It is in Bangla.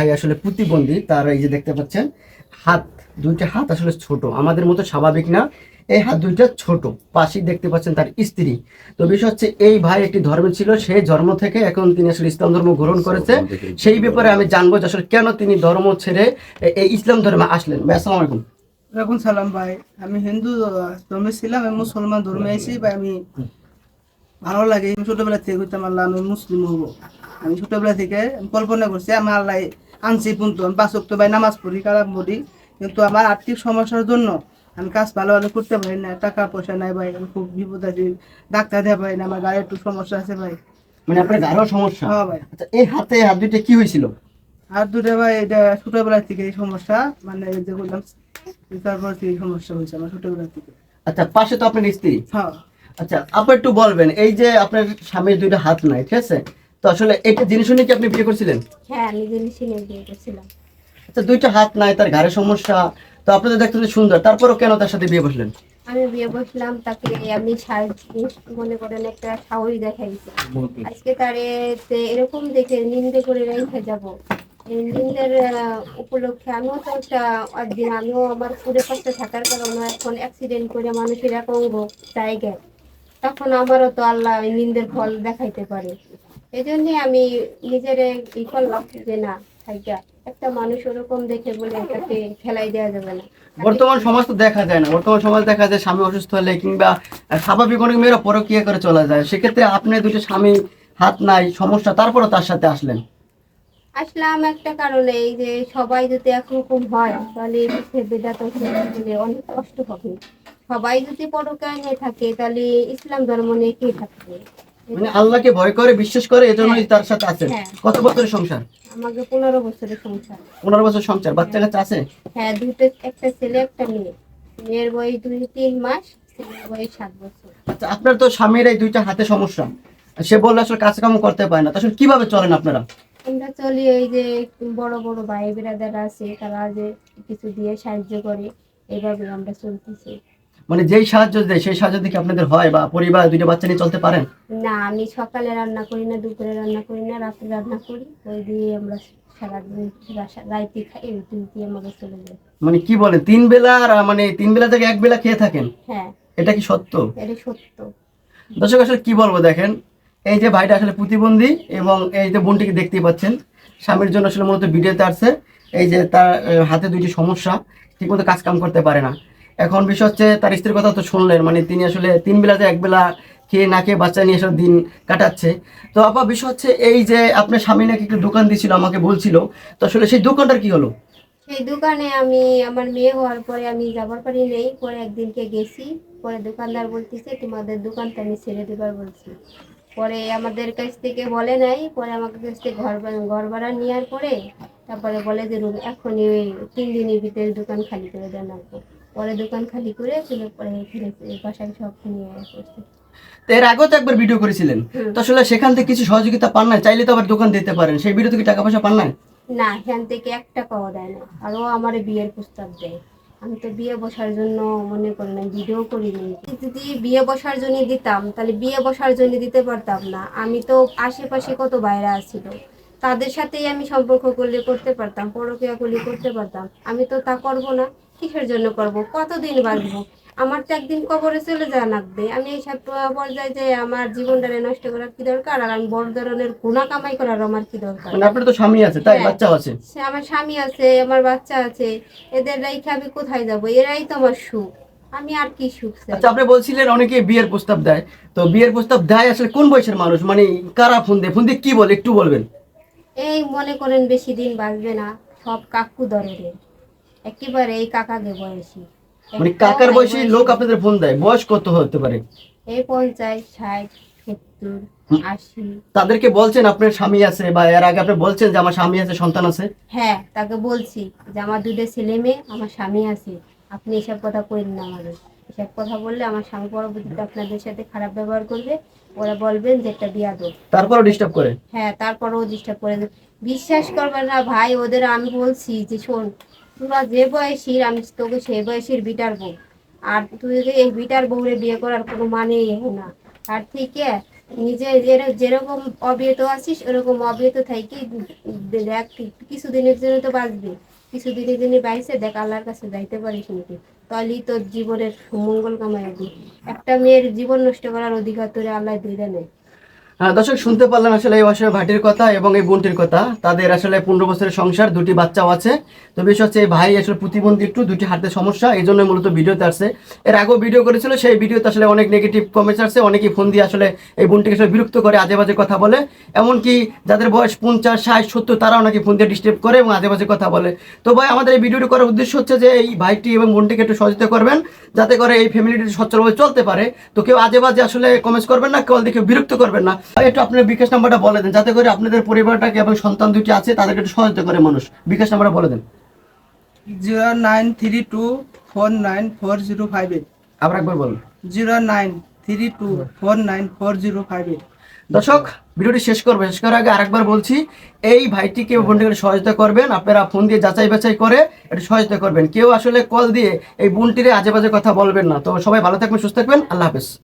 ভাই আসলে প্রতিবন্ধী তার এই যে দেখতে পাচ্ছেন হাত দুইটা হাত আসলে ছোট। আমাদের মতো স্বাভাবিক না এই হাত দুইটা ছোট। পাশেই দেখতে পাচ্ছেন তার স্ত্রী। তো বিষয় হচ্ছে এই ভাই একটি ধর্মে ছিল সেই ধর্ম থেকে এখন তিনি আসলে ইসলাম ধর্ম গ্রহণ করেছে। সেই ব্যাপারে আমি জানব যে আসলে কেন তিনি ধর্ম ছেড়ে এই ইসলাম ধর্মে আসলেন। ভাই আসসালামু আলাইকুম। ওয়ালাইকুম সালাম ভাই। আমি হিন্দু ধর্মে ছিলাম আমি মুসলমান ধর্মে আইছি ভাই। আমি ভালো লাগে। আমি ছোটবেলা থেকে আল্লাহ আমি মুসলিম হব। আমি ছোটবেলা থেকে কল্পনা করছি আমার আল্লাহ আনছি কিন্তু আমি পাঁচ ভাই নামাজ পড়ি কালাম পড়ি। কিন্তু আমার আর্থিক সমস্যার জন্য আমি কাজ ভালো ভালো করতে পারি না টাকা পয়সা নাই ভাই আমি খুব বিপদ আছি ডাক্তার দেওয়া পারি না আমার গায়ে একটু সমস্যা আছে ভাই। মানে আপনার গাঢ় সমস্যা? হ্যাঁ ভাই। আচ্ছা এই হাতে হাত দুইটা কি হয়েছিল? আর দুটো ভাই এটা ছোটবেলা থেকে এই সমস্যা মানে যে বললাম তারপর থেকে এই সমস্যা হয়েছে আমার ছোটবেলা থেকে। আচ্ছা পাশে তো আপনার স্ত্রী। হ্যাঁ। আচ্ছা আপনি একটু বলবেন এই যে আপনার স্বামীর দুইটা হাত নাই ঠিক আছে? তো আসলে এটা জিনিস নিয়ে কি আপনি বিয়ে করছিলেন? হ্যাঁ আমি জিনিস নিয়ে বিয়ে করছিলাম। আচ্ছা দুইটা হাত নাই তার ঘাড়ে সমস্যা। তো আপনাদের দেখতে তো সুন্দর তারপরেও কেন তার সাথে বিয়ে বসলেন? আমি বিয়ে বসলাম তাকে আমি মনে করেন একটা সাহস দেখাইছি আজকে তারে এরকম দেখে নিন্দে করে রেখে যাব। নিন্দের উপলক্ষে আমিও তো একটা একদিন আমিও আমার পুরে পাশে থাকার কারণে এখন অ্যাক্সিডেন্ট করে মানুষের এক অঙ্গ জায়গায়। তখন আমারও তো আল্লাহ নিন্দের ফল দেখাইতে পারে। এই জন্যে আমি নিজের ই করলাম যে না থাইকা একটা মানুষ ওরকম দেখে বলে তাকে ফেলাই দেওয়া যাবে না। বর্তমান সমাজ তো দেখা যায় না। বর্তমান সমাজ দেখা যায় স্বামী অসুস্থ হলে কিংবা স্বাভাবিক অনেক মেয়েরা পরকিয়া করে চলে যায়। সেক্ষেত্রে আপনি দুটো স্বামী হাত নাই সমস্যা তারপরও তার সাথে আসলেন? আসলাম একটা কারণে এই যে সবাই যদি একরকম হয় তাহলে এই বেদাত হলে অনেক কষ্ট হবে। সবাই যদি পরকায় নিয়ে থাকে তাহলে ইসলাম ধর্ম নিয়ে কে থাকবে? মানে আল্লাহকে ভয় করে বিশ্বাস করে এজন্যই তার সাথে আছেন। হ্যাঁ। কত বছরের সংসার? আমাকে পনেরো বছরের সংসার। পনেরো বছর সংসার। বাচ্চা কাচ্চা আছে? হ্যাঁ দুটো একটা ছেলে একটা মেয়ে। মেয়ের বয়স দুই তিন মাস ছেলের বয়স সাত বছর। আচ্ছা আপনার তো স্বামীর এই দুইটা হাতে সমস্যা। সে বললে আসলে কাজ কাম করতে পারে না। আসলে কীভাবে চলেন আপনারা? আমরা চলি এই যে বড় বড় ভাই বিরাদার আছে তারা যে কিছু দিয়ে সাহায্য করে এইভাবে আমরা চলতেছি। মানে যেই সাহায্য দেয় সেই সাহায্য থেকে আপনাদের হয় বা পরিবার দুইটা বাচ্চা নিয়ে চলতে পারেন? না আমি সকালে রান্না করি না দুপুরে রান্না করি না রাত্রে রান্না করি। ওই দিয়ে আমরা সারাদিন রাইতে খাই ওই দিন দিয়ে আমাদের চলে যায় মানে কি বলে তিন বেলা আর মানে তিন বেলা থেকে এক বেলা খেয়ে থাকেন? হ্যাঁ। এটা কি সত্য? এটা সত্য। দর্শক আসলে কি বলব দেখেন এই যে ভাইটা আসলে প্রতিবন্ধী এবং এই যে বোনটিকে দেখতেই পাচ্ছেন স্বামীর জন্য আসলে মূলত ভিডিওতে আসছে এই যে তার হাতে দুইটি সমস্যা ঠিকমতো কাজ কাম করতে পারে না। এখন বিষয় হচ্ছে তার স্ত্রীর কথা তো শুনলেন মানে তিনি আসলে তিন বেলাতে এক বেলা খেয়ে না খেয়ে বাচ্চা নিয়ে সব দিন কাটাচ্ছে। তো আপা, বিষয় হচ্ছে এই যে আপনার স্বামী নাকি একটু দোকান দিয়েছিল, আমাকে বলছিল। তো আসলে সেই দোকানটার কি হলো? সেই দোকানে আমি, আমার মেয়ে হওয়ার পরে আমি যাবার পারি নেই, পরে একদিনকে গেছি, পরে দোকানদার বলতেছে, তোমাদের দোকানটা আমি ছেড়ে দেবার বলছি। পরে আমাদের কাছ থেকে বলে নাই, পরে আমাকে কাছ থেকে ঘর ঘর ভাড়া নেওয়ার পরে তারপরে বলে যে, রুম এখনই তিন দিনের ভিতরে দোকান খালি করে দেন আসব পরে দোকান খালি করে তুলে পরে এখানে বাসায় সব নিয়ে তো এর আগেও তো একবার ভিডিও করেছিলেন। তো আসলে সেখান থেকে কিছু সহযোগিতা পান নাই? চাইলে তো আবার দোকান দিতে পারেন। সেই ভিডিও থেকে টাকা পয়সা পান নাই? না এখান থেকে একটা পাওয়া দেয় না। আরও আমার বিয়ের প্রস্তাব দেয়। আমি তো বিয়ে বসার জন্য মনে করি না ভিডিও করিনি যদি বিয়ে বসার জন্য দিতাম তাহলে বিয়ে বসার জন্য দিতে পারতাম না। আমি তো আশেপাশে কত বাইরে আসছিল তাদের সাথেই আমি সম্পর্ক করলে করতে পারতাম পরকিয়া করলে করতে পারতাম। আমি তো তা করব না। কিসের জন্য করব? কতদিন বাঁচবো? আমার তো একদিন কবরে চলে যাওয়া লাগবে। আমি এইসব পর্যায়ে যে আমার জীবনটারে নষ্ট করার কি দরকার? আর আমি বড় ধরনের গুণা কামাই করার আমার কি দরকার? মানে আপনার তো স্বামী আছে তাই হ্যাঁ। বাচ্চাও আছে। সে আমার স্বামী আছে আমার বাচ্চা আছে। এদের রাইখে আমি কোথায় যাব? এরাই তো আমার সুখ। আমি আর কি সুখ চাই? আচ্ছা আপনি বলছিলেন অনেকে বিয়ের প্রস্তাব দেয়। তো বিয়ের প্রস্তাব দেয় আসলে কোন বয়সের মানুষ? মানে কারা ফোন দেয়? ফোন দিয়ে কি বলে? একটু বলবেন। এই মনে করেন বেশি দিন বাঁচবে না সব কাকু দরের একেবারে এই কাকাকে বয়সী মানে কাকার বয়সী লোক আপনাদের ফোন দেয় বয়স কত হতে পারে? এই পঞ্চাশ ষাট সত্তর আশি। তাদেরকে বলছেন আপনার স্বামী আছে বা এর আগে আপনি বলছেন যে আমার স্বামী আছে সন্তান আছে? হ্যাঁ তাকে বলছি যে আমার দুটো ছেলে মেয়ে আমার স্বামী আছে। আপনি এসব কথা করেন না আমাদের। এসব কথা বললে আমার স্বামী পরবর্তীতে আপনাদের সাথে খারাপ ব্যবহার করবে। ওরা বলবেন যে একটা বিয়া দো তারপরও ডিস্টার্ব করে? হ্যাঁ তারপরেও ডিস্টার্ব করে। বিশ্বাস করবেন না ভাই ওদের আমি বলছি যে শোন তোরা যে বয়সীর, আমি তোকে সেই বয়সীর বিটার বউ। আর তুই যদি এই বিটার বউরে বিয়ে করার কোনো মানেই না। আর থেকে নিজে যের- যেরকম অবিহত আছিস, ওরকম অবিহত থাকি দেখ, কিছুদিনের জন্য তো বাঁচবি। কিছুদিনের জন্য বাইসে দেখ, আল্লাহর কাছে যাইতে পারিস নাকি? তাহলেই তোর জীবনের সুমঙ্গল কামাইবি একটা মেয়ের জীবন নষ্ট করার অধিকার তোরে আল্লাহ দিলে নেই হ্যাঁ দর্শক, শুনতে পারলেন আসলে এই অসহায় ভাইটির কথা এবং এই বোনটির কথা। তাদের আসলে পনেরো বছরের সংসার, দুটি বাচ্চাও আছে। তো বিষয় হচ্ছে, এই ভাই আসলে প্রতিবন্ধী একটু, দুটি হাতে সমস্যা, এই জন্য মূলত ভিডিওতে আসছে। এর আগেও ভিডিও করেছিল, সেই ভিডিওতে আসলে অনেক নেগেটিভ কমেন্টস আসছে, অনেকেই ফোন দিয়ে আসলে এই বোনটিকে আসলে বিরক্ত করে আজে বাজে কথা বলে। এমনকি যাদের বয়স পঞ্চাশ, ষাট, সত্তর, তারাও নাকি ফোন দিয়ে ডিস্টার্ব করে এবং আজে বাজে কথা বলে। তো ভাই, আমাদের এই ভিডিওটি করার উদ্দেশ্য হচ্ছে যে, এই ভাইটি এবং বোনটিকে একটু সহযোগিতা করবেন, যাতে করে এই ফ্যামিলিটি সচ্ছলভাবে চলতে পারে। তো কেউ আজে বাজে আসলে কমেন্টস করবেন না, কেউ দেখে বিরক্ত করবেন না। একটু আপনার বিকাশ নাম্বারটা বলে দেন যাতে করে আপনাদের পরিবারটাকে এবং সন্তান দুটি আছে তাদেরকে একটু সহায়তা করে মানুষ। বিকাশ নাম্বারটা বলে দেন। Zero nine three two four nine four zero five eight. আবার একবার বলুন। Zero nine three two four nine four zero five eight. দর্শক ভিডিওটি শেষ করব শেষ করার আগে আরেকবার বলছি এই ভাইটিকে বোনটিকে সহায়তা করবেন। আপনারা ফোন দিয়ে যাচাই বাছাই করে একটু সহায়তা করবেন। কেউ আসলে কল দিয়ে এই বোনটিরে আজে বাজে কথা বলবেন না। তো সবাই ভালো থাকবেন সুস্থ থাকবেন। আল্লাহ হাফেজ।